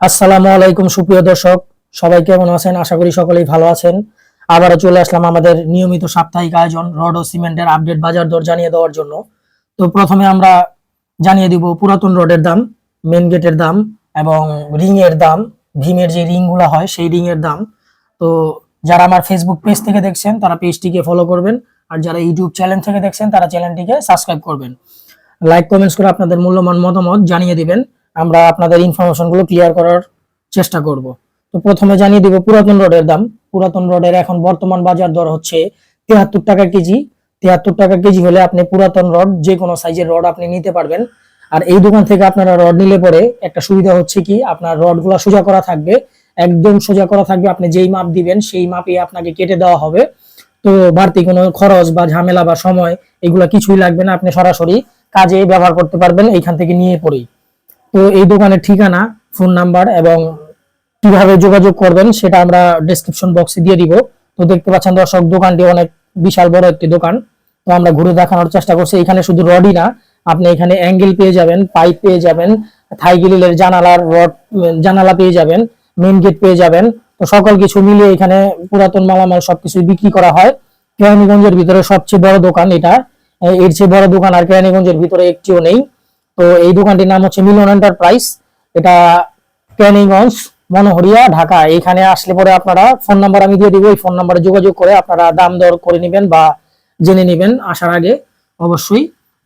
আসসালামু আলাইকুম, সুপ্রিয় দর্শক। সবাই কেমন আছেন? আশা করি সকলেই ভালো আছেন। আবারও চলে আসলাম আমাদের নিয়মিত সাপ্তাহিক আয়োজন রড ও সিমেন্টের আপডেট বাজার দর জানিয়ে দেওয়ার জন্য। তো প্রথমে আমরা জানিয়ে দিব পুরাতন রডের দাম মেন গেটের দাম এবং রিং এর দাম। ভীমের যে রিংগুলা হয়, সেই রিং এর দাম। তো যারা আমার ফেসবুক পেজ থেকে দেখছেন, তারা পেজটিকে ফলো করবেন। আর যারা ইউটিউব চ্যানেল থেকে দেখছেন, তারা চ্যানেলটিকে সাবস্ক্রাইব করবেন। লাইক কমেন্টস করে আপনাদের মূল্যবান মতামত জানিয়ে দিবেন। আমরা আপনাদের ইনফরমেশনগুলো ক্লিয়ার করার চেষ্টা করব। তো প্রথমে জানিয়ে দিব পুরাতন রডের দাম। পুরাতন রডের এখন বর্তমান বাজার দর হচ্ছে তিয়াত্তর টাকা কেজি। তিয়াত্তর টাকা কেজি হলে আপনি পুরাতন রড যে কোনো সাইজের রড আপনি নিতে পারবেন। আর এই দোকান থেকে আপনারা রড নিলে পরে একটা সুবিধা হচ্ছে কি, আপনার রডগুলা সোজা করা থাকবে। একদম সোজা করা থাকবে, আপনি যেই মাপ দিবেন সেই মাপে আপনাকে কেটে দেওয়া হবে। তো বাড়তি কোনো খরচ বা ঝামেলা বা সময় এগুলা কিছুই লাগবে না, আপনি সরাসরি কাজে ব্যবহার করতে পারবেন, এইখান থেকে নিয়ে পরেই। তো এই দোকানের ঠিকানা ফোন নাম্বার এবং কীভাবে যোগাযোগ করবেন সেটা আমরা ডেসক্রিপশন বক্সে দিয়ে দিব। তো দেখতে পাচ্ছেন দর্শক, দোকানটি অনেক বিশাল বড় একটি দোকান। তো আমরা ঘুরে দেখানোর চেষ্টা করছি। এখানে শুধু রডই না, আপনি এখানে অ্যাঙ্গেল পেয়ে যাবেন পাইপ পেয়ে যাবেন থাই গ্রিলের জানালার রড জানালা পেয়ে যাবেন মেন গেট পেয়ে যাবেন। তো সকল কিছু মিলিয়ে এখানে পুরাতন মালামাল সবকিছু বিক্রি করা হয়। কেরানীগঞ্জের ভিতরে সবচেয়ে বড় দোকান এটা। এর চেয়ে বড় দোকান আর কেরানীগঞ্জের ভিতরে একটিও নেই। তো এই দোকানটির নাম হচ্ছে মিলন এন্টারপ্রাইজ। এটা ক্যানিগঞ্জ মনোহরিয়া, ঢাকা। এখানে আসলে পরে আপনারা ফোন নাম্বার আমি দিয়ে দিব, এই ফোন নাম্বারে যোগাযোগ করে আপনারা দাম দর করে নেবেন বা জেনে নেবেন আসার আগে, অবশ্যই।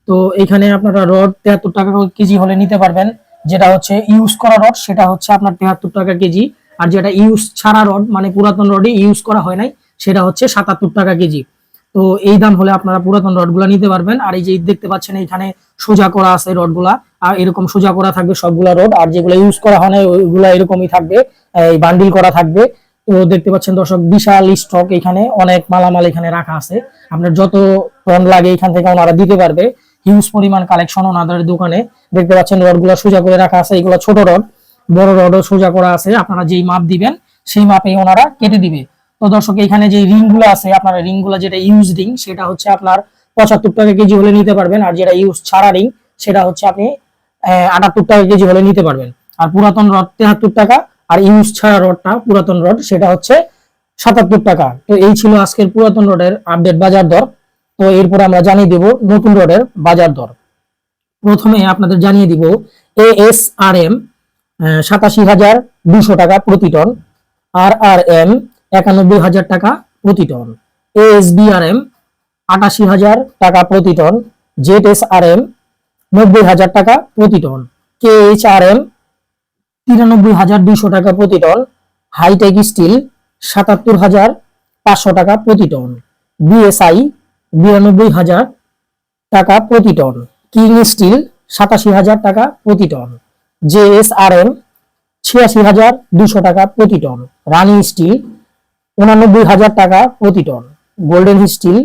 তো এখানে আপনারা রড তেহাত্তর টাকা কেজি হলে নিতে পারবেন। যেটা হচ্ছে ইউজ করা রড, সেটা হচ্ছে আপনার তেহাত্তর টাকা কেজি। আর যেটা ইউজ ছাড়া রড মানে পুরাতন রডে ইউজ করা হয় নাই, সেটা হচ্ছে সাতাত্তর টাকা কেজি। তো এই দাম হলে আপনারা পুরাতন রডগুলা নিতে পারবেন। আর এই যে দেখতে পাচ্ছেন এখানে সোজা করা আছে রডগুলা। আর এরকম সোজা করা থাকবে সবগুলা রড। আর যেগুলো ইউজ করা হয় না, ওইগুলা এরকমই থাকবে। এই বান্ডিল করা থাকবে। তো দেখতে পাচ্ছেন দর্শক, বিশাল স্টক এখানে। অনেক মালামাল এখানে রাখা আছে। আপনার যত টন লাগে এখান থেকে ওনারা দিতে পারবে। হিউজ পরিমাণ কালেকশন ওনাদের দোকানে। দেখতে পাচ্ছেন রডগুলা সোজা করে রাখা আছে। এগুলো ছোট রড। বড় রডও সোজা করা আছে। আপনারা যেই মাপ দিবেন, সেই মাপে ওনারা কেটে দিবে। তো দর্শক, এখানে যে রিংগুলো আছে, আপনার রিংগুলো যেটা ইউজ রিং সেটা হচ্ছে আপনার পঁচাত্তর টাকা কেজি হলে নিতে পারবেন। আর যেটা ইউজ ছাড়া রিং সেটা হচ্ছে আপনি আটাত্তর টাকা কেজি হলে নিতে পারবেন। আর পুরাতন রড তেহাত্তর টাকা, আর ইউজ ছাড়া রডটা, পুরাতন রড, সেটা হচ্ছে সাতাত্তর টাকা। তো এই ছিল আজকের পুরাতন রডের আপডেট বাজার দর। তো এরপর আমরা জানিয়ে দেব নতুন রডের বাজার দর। প্রথমে আপনাদের জানিয়ে দিব এ এস আর এম সাতাশি হাজার দুশো টাকা প্রতি টন আর আর এম একানব্বই হাজার টাকা প্রতি টন। এএসবিআরএম আটাশি হাজার টাকা প্রতি ton. Z S R M নব্বই হাজার টাকা প্রতি ton. K H R M তিরানব্বই হাজার দুইশো টাকা প্রতি টন। হাইটেক স্টিল সাতাত্তর হাজার পাঁচশো টাকা প্রতি টন। বিএসআই বিরানব্বই হাজার টাকা প্রতি টন। কিং স্টিল সাতাশি হাজার টাকা প্রতি টন। জেএসআরএম ছিয়াশি হাজার দুশো টাকা প্রতি টন। রানি স্টিল উনানব্বই হাজার টাকা প্রতি টন। গোল্ডেন স্টিল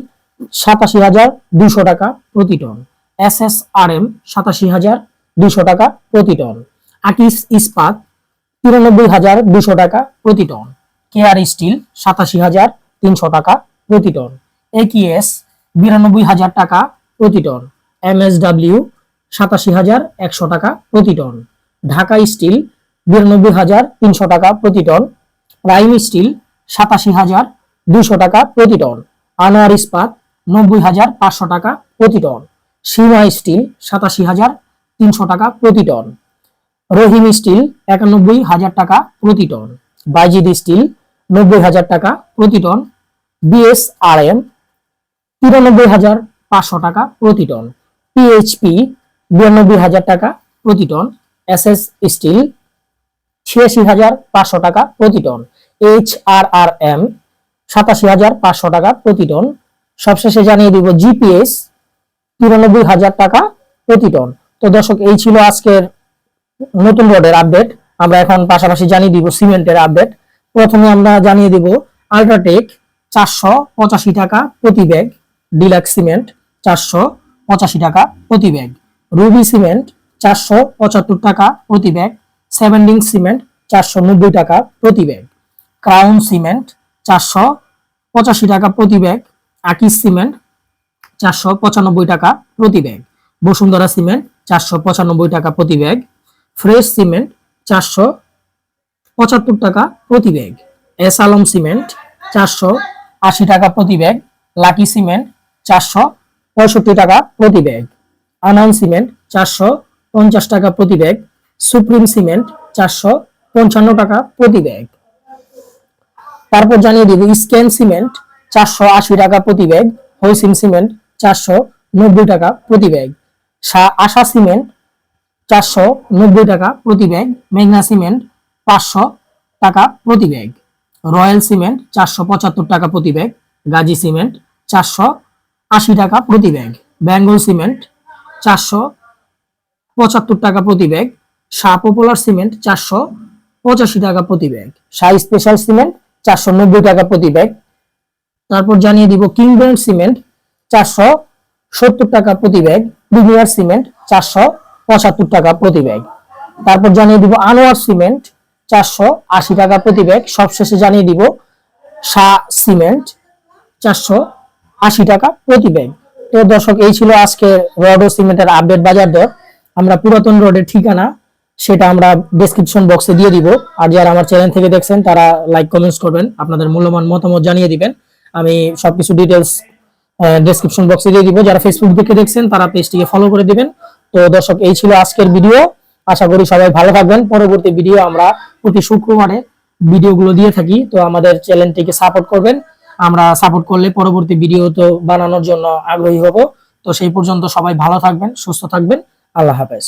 সাতাশি হাজার দুশো টাকা প্রতি ton. S S R M সাতাশি হাজার দুশো টাকা প্রতি টন। আকিস ইস্পাত, তিরানব্বই হাজার দুশো টাকা প্রতি টন। কেআর স্টিল সাতাশি হাজার তিনশো টাকা প্রতি টন। একিএস বিরানব্বই হাজার টাকা প্রতি টন। এম এস ডাব্লিউ সাতাশি হাজার একশো টাকা প্রতি টন। ঢাকা স্টিল বিরানব্বই হাজার তিনশো টাকা প্রতি টন। প্রাইম স্টিল সাতাশি হাজার দুশো টাকা প্রতি টন। আনোয়ার ইস্পাত নব্বই হাজার পাঁচশো টাকা প্রতি টন। সীমা স্টিল সাতাশি হাজার তিনশো টাকা প্রতি টন। রহিম স্টিল একানব্বই হাজার টাকা প্রতি টন। বাইজিদ স্টিল নব্বই হাজার টাকা প্রতি টন। বিএস আর এম তিরানব্বই হাজার পাঁচশো টাকা প্রতি টন। পিএইচপি বিরানব্বই হাজার টাকা প্রতি টন। এস এস স্টিল ছিয়াশি হাজার পাঁচশো টাকা প্রতি ton. H R R M সাতাশি হাজার পাঁচশো টাকা প্রতি টন। সবশেষে জানিয়ে দিব জিপিএস তিরানব্বই হাজার টাকা প্রতি টন। তো দর্শক, এই ছিল আজকের নতুন রোডের আপডেট। আমরা এখন পাশাপাশি জানিয়ে দিব সিমেন্টের আপডেট। প্রথমে আমরা জানিয়ে দিব আল্ট্রাটেক চারশো পঁচাশি টাকা প্রতি ব্যাগ, ডিলাক্স সিমেন্ট চারশো পঁচাশি টাকা প্রতি ব্যাগ, রুবি সিমেন্ট চারশো পঁচাত্তর টাকা প্রতি ব্যাগ সেভেন্ডিং সিমেন্ট চারশো নব্বই টাকা প্রতি ব্যাগ। ক্রাউন সিমেন্ট চারশো পঁচাশি টাকা প্রতি ব্যাগ, আকিস সিমেন্ট চারশো পঁচানব্বই টাকা প্রতি ব্যাগ, বসুন্ধরা সিমেন্ট চারশো পঁচানব্বই টাকা প্রতি ব্যাগ, ফ্রেশ সিমেন্ট চারশো পঁচাত্তর টাকা প্রতি ব্যাগ, এস আলম সিমেন্ট চারশো আশি টাকা প্রতি ব্যাগ, লাকি সিমেন্ট চারশো পঁয়ষট্টি টাকা প্রতি ব্যাগ, আনান সিমেন্ট চারশো পঞ্চাশ টাকা প্রতি ব্যাগ, সুপ্রিম সিমেন্ট চারশো পঞ্চান্ন টাকা প্রতি ব্যাগ। তারপর জানিয়ে দিব, স্ক্যান সিমেন্ট চারশো আশি টাকা প্রতি ব্যাগ হইসিম সিমেন্ট চারশো নব্বই টাকা প্রতি ব্যাগ আশা সিমেন্ট চারশো নব্বই টাকা প্রতি ব্যাগ মেঘনা সিমেন্ট পাঁচশো টাকা প্রতি ব্যাগ রয়্যাল সিমেন্ট চারশো পঁচাত্তর টাকা প্রতি ব্যাগ গাজী সিমেন্ট চারশো আশি টাকা প্রতি ব্যাগ বেঙ্গল সিমেন্ট চারশো পঁচাত্তর টাকা প্রতি ব্যাগ শাহ পপুলার সিমেন্ট চারশো পঁচাশি টাকা প্রতি ব্যাগ শাহ স্পেশাল সিমেন্ট চারশো নব্বই টাকা প্রতি ব্যাগ। তারপর জানিয়ে দিব কিং ব্র্যান্ড সিমেন্ট চারশো সত্তর টাকা প্রতি ব্যাগ। প্রিমিয়ার সিমেন্ট চারশো পঁচাত্তর টাকা প্রতি ব্যাগ। তারপর জানিয়ে দিব আনোয়ার সিমেন্ট চারশো আশি টাকা প্রতি ব্যাগ। সবশেষে জানিয়ে দিব শাহ সিমেন্ট চারশো আশি টাকা প্রতি ব্যাগ। তো দর্শক, এই ছিল আজকে রড ও সিমেন্টের আপডেট বাজার দর। আমরা পুরাতন রোডের ঠিকানা সেটা আমরা ডেসক্রিপশন বক্সে দিয়ে দিব। আর যারা আমার চ্যানেল থেকে দেখছেন, তারা লাইক কমেন্টস করবেন, আপনাদের মূল্যবান মতামত জানিয়ে দিবেন। আমি সবকিছু ডিটেলস ডেসক্রিপশন বক্সে দিয়ে দিব। যারা ফেসবুক থেকে দেখছেন, তারা পেজটিকে ফলো করে দিবেন। তো দর্শক, এই ছিল আজকের ভিডিও আশা করি সবাই ভালো থাকবেন। পরবর্তী ভিডিও আমরা প্রতি শুক্রবারে ভিডিওগুলো দিয়ে থাকি। তো আমাদের চ্যানেলটিকে সাপোর্ট করবেন। আমরা সাপোর্ট করলে পরবর্তী ভিডিও তো বানানোর জন্য আগ্রহী হব। তো সেই পর্যন্ত সবাই ভালো থাকবেন, সুস্থ থাকবেন। আল্লাহ হাফেজ।